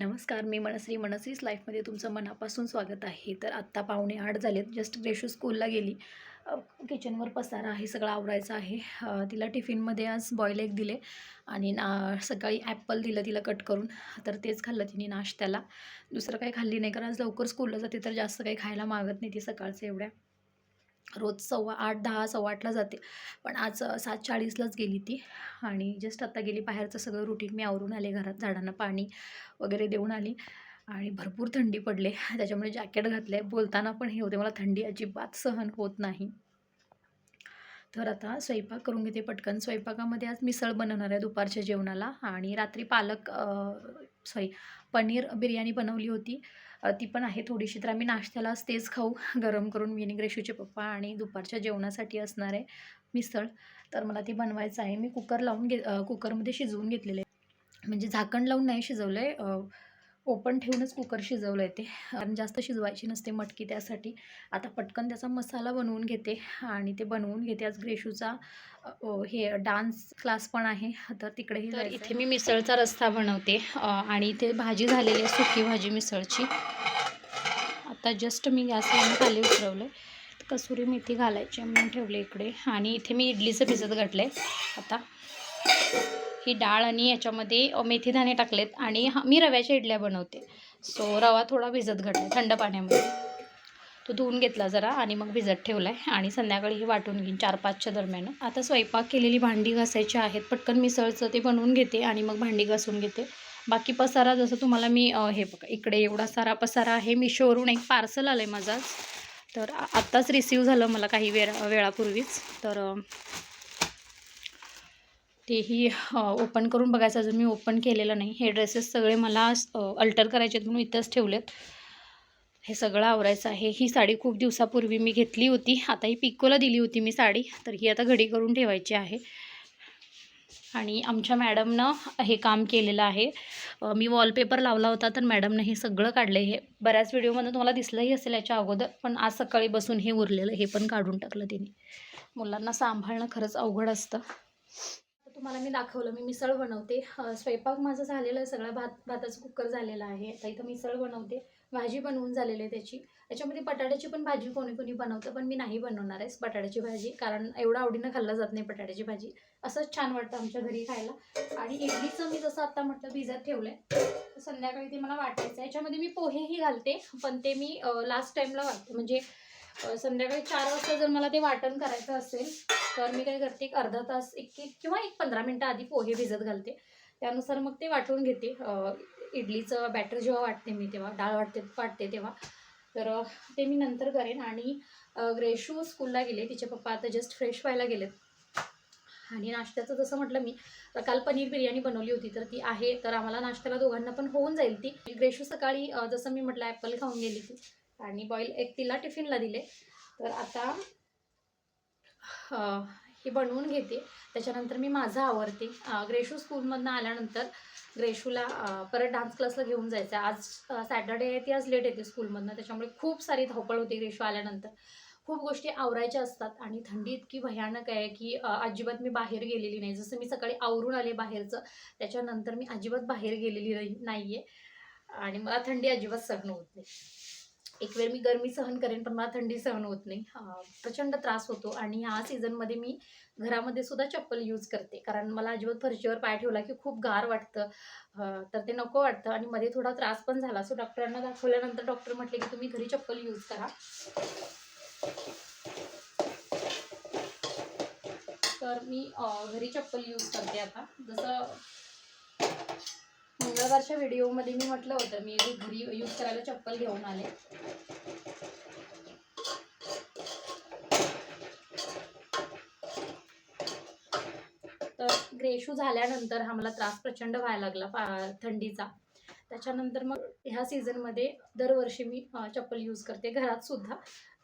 नमस्कार मी मनश्री. मनश्रीच लाईफमध्ये तुमचं मनापासून स्वागत आहे. तर आत्ता पाहुणे आठ झालेत. जस्ट रेशू स्कूलला गेली. किचनवर पसारा आहे सगळं आवरायचं आहे. तिला टिफिनमध्ये आज बॉईल एग दिले आणि ना सकाळी ॲपल दिलं तिला कट करून. तर तेच खाल्लं तिने नाश्त्याला. दुसरं काही खाल्ली नाही कारण आज लवकर स्कूलला जाते तर जास्त काही खायला मागत नाही ती सकाळचं एवढ्या. रोज सव्वा आठ दहा सव्वा आठला जाते. पण आज सात चाळीसलाच गेली ती. आणि जस्ट आता गेली बाहेरचं सगळं रुटीन मी आवरून आले घरात झाडांना पाणी वगैरे देऊन आली. आणि भरपूर थंडी पडले. त्याच्यामुळे जॅकेट घातलं आहे बोलताना पण हे होते. मला थंडी अजिबात सहन होत नाही. तर आता स्वयंपाक करून घेते पटकन. स्वयंपाकामध्ये आज मिसळ बनवणार आहे दुपारच्या जेवणाला. आणि रात्री पालक सॉरी पनीर बिर्याणी बनवली होती. ती पण आहे थोडीशी तर आम्ही नाश्त्यालाच तेच खाऊ. गरम करून मी आणि ग्रेशूचे पप्पा आणि दुपारच्या जेवणासाठी असणार आहे मिसळ. तर मला ती बनवायचं आहे. मी कुकर लावून घे कुकरमध्ये शिजवून घेतलेले आहे. म्हणजे झाकण लावून नाही शिजवलं आहे ओपन ठेवूनच कुकर शिजवलं आहे ते. कारण जास्त शिजवायची नसते मटकी त्यासाठी. आता पटकन त्याचा मसाला बनवून घेते आणि ते बनवून घेते. आज ग्रेशूचा हे डान्स क्लास पण आहे. तर तिकडेही तर इथे मी मिसळचा रस्ता बनवते. आणि इथे भाजी झालेली आहे सुकी भाजी मिसळची. आता जस्ट मी गॅसवरून खाली उतरवलं कसुरी मेथी घालायची म्हणून ठेवले इकडे. आणि इथे मी इडलीचं भिजत घातलं आहे आता ही डाळ आणि याच्यामध्ये मेथीदाणे टाकलेत आणि हा मी रव्याच्या इडल्या बनवते. सो रवा थोडा भिजत घातला थंड पाण्यामध्ये. तो धुवून घेतला जरा आणि मग भिजत ठेवला आहे आणि संध्याकाळी हे वाटून घेईन चार पाचच्या दरम्यान. आता स्वयंपाक केलेली भांडी घासायची आहेत पटकन मिसळचं ते बनवून घेते आणि मग भांडी घासून घेते. बाकी पसारा जसं तुम्हाला मी हे बघा इकडे एवढा सारा पसारा आहे मिशोवरून एक पार्सल आलं आहे माझं तर आत्ताच रिसीव झालं मला काही वेळा वेळापूर्वीच. तर तेही ओपन करून बघायचं अजून. मी ओपन केलेलं नाही. हे ड्रेसेस सगळे मला अल्टर करायचे आहेत म्हणून इथंच ठेवलेत. हे सगळं आवरायचं आहे. ही साडी खूप दिवसापूर्वी मी घेतली होती. आता ही पिकोला दिली होती मी साडी. तर ही आता घडी करून ठेवायची आहे. आणि आमच्या मॅडमनं हे काम केलेलं आहे. मी वॉलपेपर लावला होता तर मॅडमनं हे सगळं काढलं हे बऱ्याच व्हिडिओमध्ये तुम्हाला दिसलंही असेल याच्या अगोदर पण आज सकाळी बसून हे उरलेलं हे पण काढून टाकलं तिने. मुलांना सांभाळणं खरंच अवघड असतं. तुम्हाला मी दाखवलं मी मिसळ बनवते. स्वयंपाक माझं झालेलं आहे सगळं भात भाताचं कुकर झालेला आहे. आता इथं मिसळ बनवते. भाजी बनवून झालेली आहे त्याची. त्याच्यामध्ये बटाट्याची पण भाजी कोणी कोणी बनवतं पण मी नाही बनवणार आहे बटाट्याची भाजी कारण एवढं आवडीनं खाल्लं जात नाही बटाट्याची भाजी. असंच छान वाटतं आमच्या घरी खायला. आणि इडलीचं मी जसं आता म्हटलं भिजत ठेवलं आहे संध्याकाळी ते मला वाटायचं आहे. याच्यामध्ये मी पोहेही घालते पण ते मी लास्ट टाईमला वाटते म्हणजे संध्याकाळी चार वाजता जर मला ते वाटण करायचं असेल तर मी काय करते एक अर्धा तास एक एक किंवा एक पंधरा मिनटं आधी पोहे भिजत घालते. त्यानुसार मग ते वाटून घेते. इडलीचं बॅटर जेव्हा वाटते मी तेव्हा डाळ वाटते वाटते तेव्हा. तर ते मी नंतर करेन आणि ग्रेशू स्कूलला गेले. तिचे पप्पा आता जस्ट फ्रेश व्हायला गेलेत. आणि नाश्त्याचं जसं म्हटलं मी काल पनीर बिर्याणी बनवली होती तर ती आहे. तर आम्हाला नाश्त्याला दोघांना पण होऊन जाईल ती. ग्रेशू सकाळी जसं मी म्हटलं ॲपल खाऊन गेली ती. आणि बॉईल एक तिला टिफिनला दिले. तर आता हे बनवून घेते. त्याच्यानंतर मी माझं आवडते ग्रेशू स्कूलमधनं आल्यानंतर ग्रेशूला परत डान्स क्लासला घेऊन जायचं आहे. आज सॅटर्डे आहे ती आज लेट येते स्कूलमधनं. त्याच्यामुळे खूप सारी धावपळ होती ग्रेशू आल्यानंतर. खूप गोष्टी आवरायच्या असतात आणि थंडी इतकी भयानक आहे की अजिबात मी बाहेर गेलेली नाही. जसं मी सकाळी आवरून आले बाहेरचं त्याच्यानंतर मी अजिबात बाहेर गेलेली नाही आहे आणि मला थंडी अजिबात सहन होत नाही. एक वेळ मी गरमी सहन करेन पण मला थंडी सहन होत नाही. प्रचंड त्रास होतो आणि ह्या सीझनमध्ये मी घरामध्ये सुद्धा चप्पल यूज करते. कारण मला अजिबात फरशीवर पाय ठेवला की खूप गार वाटतं. तर ते नको वाटतं आणि मध्ये थोडा त्रास पण झाला. सो डॉक्टरांना दाखवल्यानंतर डॉक्टर म्हटले की तुम्ही घरी चप्पल यूज करा. तर मी घरी चप्पल यूज करते आता. जसं मंगळवारच्या व्हिडिओमध्ये मी म्हटलं होतं मी घरी यूज करायला चप्पल घेऊन आले. तर ग्रेशू झाल्यानंतर हा मला त्रास प्रचंड व्हायला लागला पा थंडीचा. त्याच्यानंतर मग ह्या सीझनमध्ये दरवर्षी मी चप्पल यूज करते घरात सुद्धा.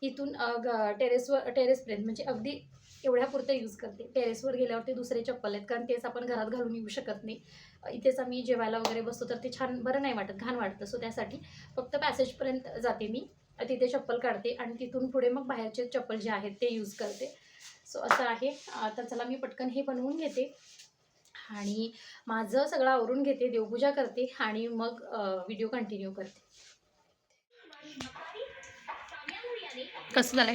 इथून ग टेरेसवर टेरेसपर्यंत म्हणजे अगदी एवढ्यापुरतं यूज करते. टेरेसवर गेल्यावर ते दुसरे चप्पल आहेत कारण तेच आपण घरात घालून येऊ शकत नाही. इथेच आम्ही जेवायला वगैरे बसतो तर ते छान बरं नाही वाटत घाण वाटतं. सो त्यासाठी फक्त पॅसेजपर्यंत जाते मी. तिथे चप्पल काढते आणि तिथून पुढे मग बाहेरचे चप्पल जे आहेत ते यूज करते. सो असं आहे. तर चला मी पटकन हे बनवून घेते. आणि माझं सगळं आवरून घेते देवपूजा करते आणि मग व्हिडिओ कंटिन्यू करते. कसं झालंय?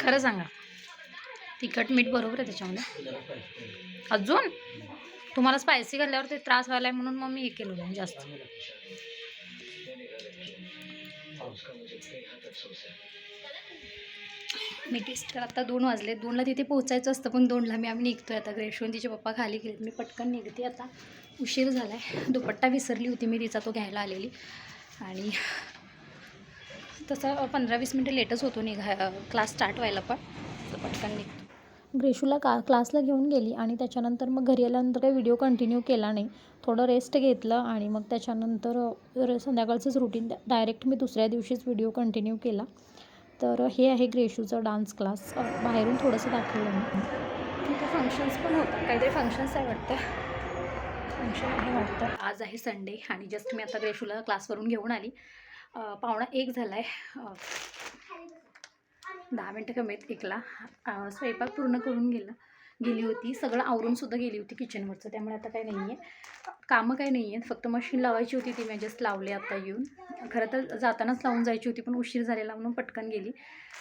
खरं सांगा. तिखट मीठ बरोबर आहे त्याच्यामध्ये? अजून? तुम्हाला स्पायसी घातल्यावर ते त्रास व्हायलाय म्हणून मग मी हे केलं नाही जास्त. मी टेस्ट तर आता दोन वाजले. दोनला तिथे पोहोचायचं असतं पण दोनला मी आम्ही निघतो आहे आता. ग्रेशवून तिचे पप्पा खाली गेले. मी पटकन निघते आता. उशीर झाला आहे दुपट्टा विसरली होती मी तिचा तो घ्यायला आलेली. आणि तसं पंधरा वीस मिनटं लेटच होतो निघा क्लास स्टार्ट व्हायला पण. पटकन निघतो. ग्रेशूला का क्लासला घेऊन गेली आणि त्याच्यानंतर मग घरी आल्यानंतर काही व्हिडिओ कंटिन्यू केला नाही. थोडं रेस्ट घेतलं आणि मग त्याच्यानंतर संध्याकाळचंच रुटीन डायरेक्ट मी दुसऱ्या दिवशीच व्हिडिओ कंटिन्यू केला. तर हे आहे ग्रेशूचं डान्स क्लास. बाहेरून थोडंसं दाखवलं मी. तिथे फंक्शन्स पण होतात काहीतरी फंक्शन्स आहे वाटतं. फंक्शन आहे वाटतं. आज आहे संडे आणि जस्ट मी आता ग्रेशूला क्लासवरून घेऊन आली. पाहुणा पावणा एक झाला आहे दहा मिनटं कमीत एकला. स्वयंपाक पूर्ण करून गेला. गेली होती. सगळं आवरूनसुद्धा गेली होती किचनवरचं त्यामुळे आता काही नाही आहे कामं काही नाही आहेत फक्त मशीन लावायची होती ती. म्हणजे मी जस्ट लावले आता येऊन. खरं तर जातानाच लावून जायची होती पण उशीर झालेला म्हणून पटकन गेली.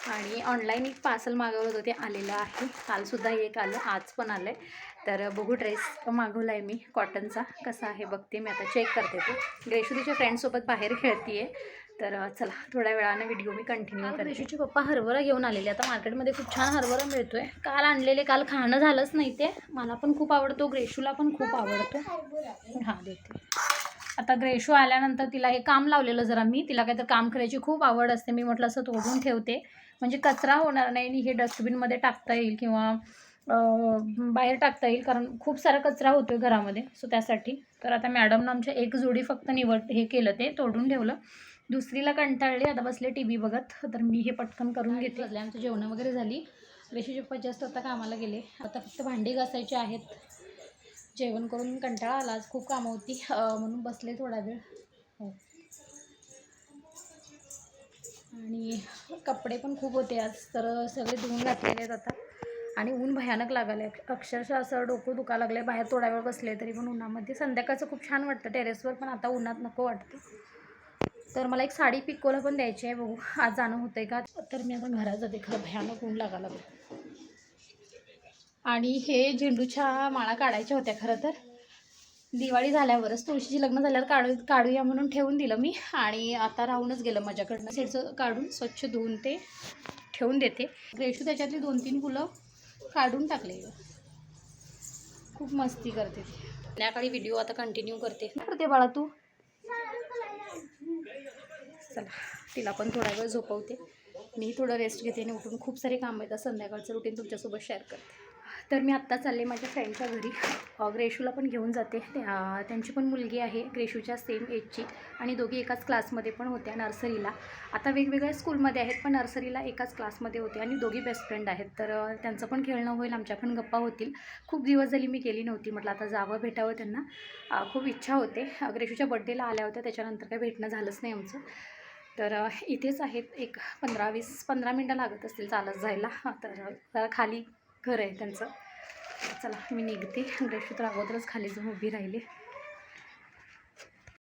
आणि ऑनलाईन एक पार्सल मागवलं होतं. ते आलेलं आहे. कालसुद्धा एक आलं. आज पण आलं आहे तर बघू ड्रेस मागवला आहे मी. कॉटनचा कसा आहे बघते मी आता. चेक करते ते. ग्रेशुदीच्या फ्रेंडसोबत बाहेर खेळते तर चला थोड्या वेळानं व्हिडिओ मी कंटिन्यू करते. पप्पा हरभरा घेऊन आलेले. आता मार्केटमध्ये खूप छान हरभरा मिळतोय. काल आणलेले काल खाणं झालंच नाही ते. मला पण खूप आवडतो ग्रेशूला पण खूप आवडतो. हां देते. आता ग्रेशू आल्यानंतर तिला हे काम लावलेलं जरा मी. तिला काहीतरी काम करायची खूप आवड असते. मी म्हटलं असं तोडून ठेवते. म्हणजे कचरा होणार नाही आणि हे डस्टबिनमध्ये टाकता येईल किंवा बाहेर टाकता येईल. कारण खूप सारा कचरा होतो आहे घरामध्ये. सो त्यासाठी. तर आता मॅडमनं आमच्या एक जोडी फक्त निवड हे केलं ते तोडून ठेवलं. दुसरीला कंटाळली आता बसले टी व्ही बघत तर मी हे पटकन करून घेते. आमचं जेवणं वगैरे झाली. रेशी पप्पा जास्त आता कामाला गेले. आता फक्त भांडी घासायची आहेत. जेवण करून कंटाळा आला आज खूप कामं होती. म्हणून बसले थोडा वेळ. हो. आणि कपडे पण खूप होते आज तर सगळे धुवून घातलेले आहेत आता. आणि ऊन भयानक लागायला अक्षरशः असं डोकं दुखा लागलं बाहेर थोडा वेळ बसले तरी पण उन्हामध्ये. संध्याकाळचं खूप छान वाटतं टेरेसवर पण आता उन्हात नको वाटतं. तर मला एक साडी पिकोला पण द्यायची आहे बघू. आज जाणं होतंय का? तर मी आता घरात जाते खरं भयानक ऊन लागायला बघ आणि हे झेंडूच्या माळा काढायच्या होत्या खरं तर. दिवाळी झाल्यावरच तुळशीची लग्न झाल्यावर काढू काढूया म्हणून ठेवून दिलं मी. आणि आता राहूनच गेलं माझ्याकडनं. सेडचं काढून स्वच्छ धुवून ते ठेवून देते. ग्रेशू त्याच्यातली दोन तीन फुलं काढून टाकले. खूप मस्ती करते ती. संध्याकाळी व्हिडिओ आता कंटिन्यू करते. करते बाळा तू? चला तिला पण थोडा वेळ झोपवते. मी थोडं रेस्ट घेते आणि उठून खूप सारे काम आहेत. संध्याकाळचं रुटीन तुमच्यासोबत शेअर करते. तर मी आत्ता चालले माझ्या फ्रेंडच्या घरी. ग्रेशूला पण घेऊन जाते. त्यांची पण मुलगी आहे ग्रेशूच्या सेम एजची आणि दोघी एकाच क्लासमध्ये पण होत्या नर्सरीला आता वेगवेगळ्या स्कूलमध्ये आहेत पण नर्सरीला एकाच क्लासमध्ये होते आणि दोघी बेस्ट फ्रेंड आहेत. तर त्यांचं पण खेळणं होईल आमच्या पण गप्पा होतील. खूप दिवस झाली मी गेली नव्हती म्हटलं आता जावं भेटावं त्यांना. खूप इच्छा होते. ग्रेशूच्या बड्डेला आल्या होत्या त्याच्यानंतर काही भेटणं झालंच नाही आमचं. तर इथेच आहेत एक पंधरा वीस पंधरा मिनटं लागत असतील चालत जायला. तर जरा खाली घर आहे त्यांचं. चला मी निघते. ग्रेशू अगोदरच खाली जाऊन उभी राहिली.